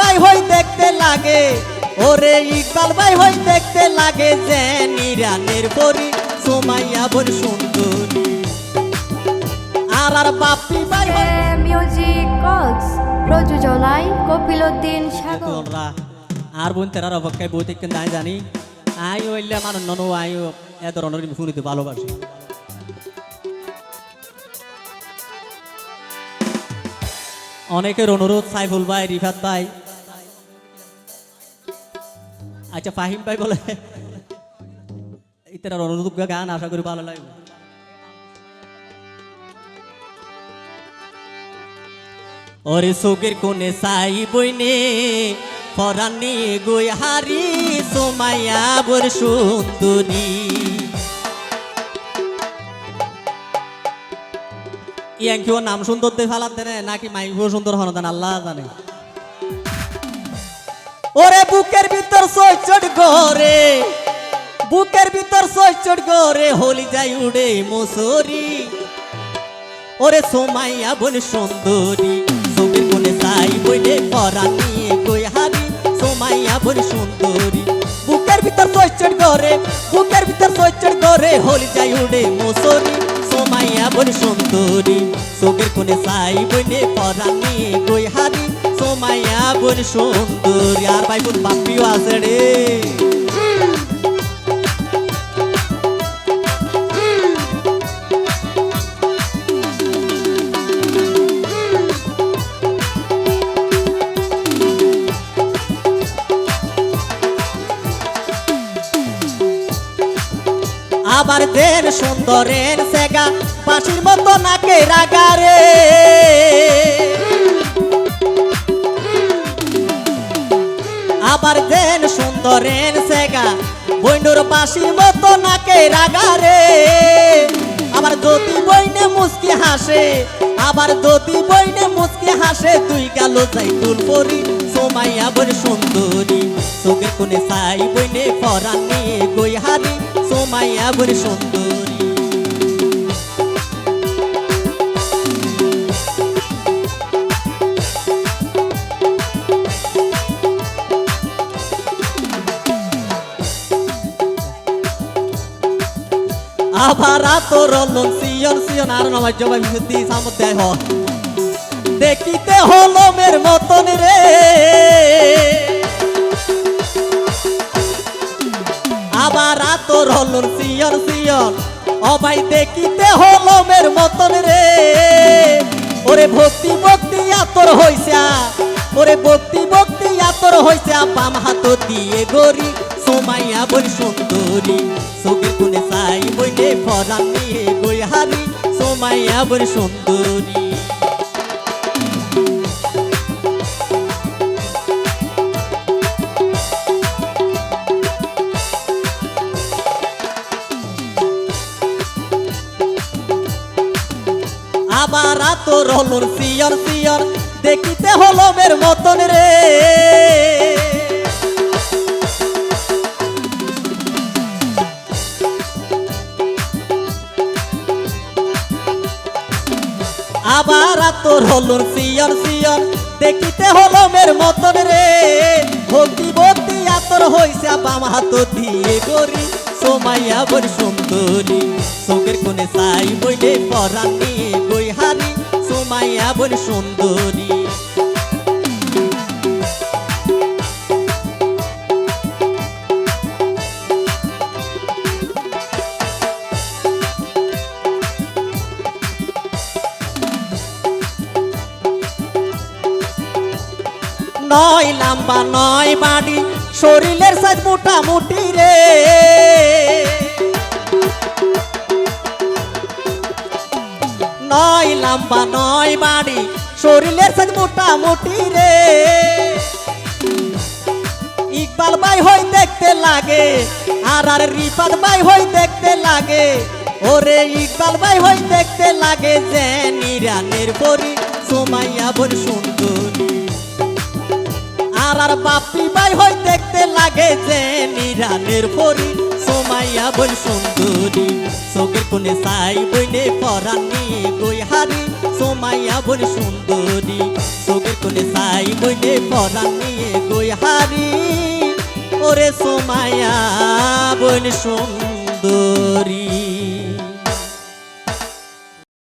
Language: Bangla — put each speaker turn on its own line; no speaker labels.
ভাই হই দেখতে লাগে। ওরে ইকবাল ভাই হই দেখতে লাগে যে নিরানের পরি সোমাইয়া বোন সুন্দরী। আর আর বাপি ভাই
মিউজিক কক্স প্রযোজনায় কপিল উদ্দিন সাগর।
আর বোন তেরার অপেক্ষায় বই থেকে নাই জানি। আই হইলে আমার ননু আই এ ধরনের শুনিতে ভালোবাসি। অনেকের অনুরোধ, সাইফুল ভাই, রিফাত ভাই। আচ্ছা ফাহিম ভাই বলে ইতার অনুরোধ গান আশা করি ভালো লাগবে। ওরে সোগের কোনে সাই বইনে, ফরানি গই হারি, সোমাইয়া বর সুন্দরী। ইয়াং কেউ নাম সুন্দর দিয়ে ফেলার দেনে, নাকি মাইকও সুন্দর হন দেন, আল্লাহ জানে। ওরে বুকের ভিতর সৈচট গরে বুকের ভিতর সৈচট গরে হলি যাই উড়ে মুসরি। ওরে সোমাইয়া বোন সুন্দরী ছবির কোনে সাই বইলে পরানি কই হারি সোমাইয়া বোন সুন্দরী, বুকের ভিতর সৈচট গরে বুকের ভিতর সৈচট গরে হলি যাই উড়ে মুসরি। সোমাইয়া বোন সুন্দরী ছবির কোনে সাই বইলে পরানি কই হারি সোমাইয়া বোন সুন্দরী, আর ভাই বোন বাপিও আছে রে। আবার দেন সুন্দরের সেগা, পাশির মতো নাকে রাগারে আবার দেন সুন্দরের সেগা বৈনুর পাশির মতো নাকে রাগারে আবার যদি বইনে মুসকি হাসে, আবার যদি বইনে মুসকি হাসে, তুই গেল যাই তুল পরি, সোমাইয়া বই সুন্দরী। চোখে কোনে সাই বইনে ফরানি গই হারি সোমাইয়া বই সুন্দরী আবার তোর সিয়ন সিয়ন আর মিশুতি সামত দেয় দেখিতে হলো মের মতন অবাই দেখিতে হলো মের মতন রে। ওরে ভক্তি ভক্তি, আতর হইসা ওরে ভক্তি ভক্তি, আতর হইসা বাম হাত দিয়ে গরি সোমাইয়া বই সুন্দরী। চোখের কোনে সাই বইলে ফরান নিয়ে গই হারি সোমাইয়া বই সুন্দরী। আবার তোর হলুর সিয়র সিয়র, দেখিতে হলো মের মতন রে। আবার তোর হলুর সিয়র সিয়র, দেখিতে হলো মের মতন রে। ভক্তি ভক্তি আতর হইসা বাম হাত দিয়ে করি সোমাইয়া বর সুন্দরী। চোখের কোনে সাই বইলে পরান নিয়ে হারি সোমাইয়া বর সুন্দরী। নয় লাম্বা নয় বাড়ি শরীরের সাজ মোটামুটি রে। লাম্বা নয় বাড়ি শরীরের সাজ মোটামুটি রে। ইকবাল ভাই হই দেখতে লাগে, আর আর রিফাত ভাই হই দেখতে লাগে। ওরে ইকবাল ভাই হই দেখতে লাগে যে নিরানের পরি, সোমাইয়া বল সুন্দরী। আর বাপি ভাই হই দেখতে লাগে যে নিরানের পরি। সোমাইয়া বল সুন্দরী, চোখের কোনে সাই বইলে পরানি গই হারি সোমাইয়া বল সুন্দরী, চোখের কোলে সাই বইলে পরান নিয়ে গই হারি ওরে সোমায়া বোন সুন্দরী।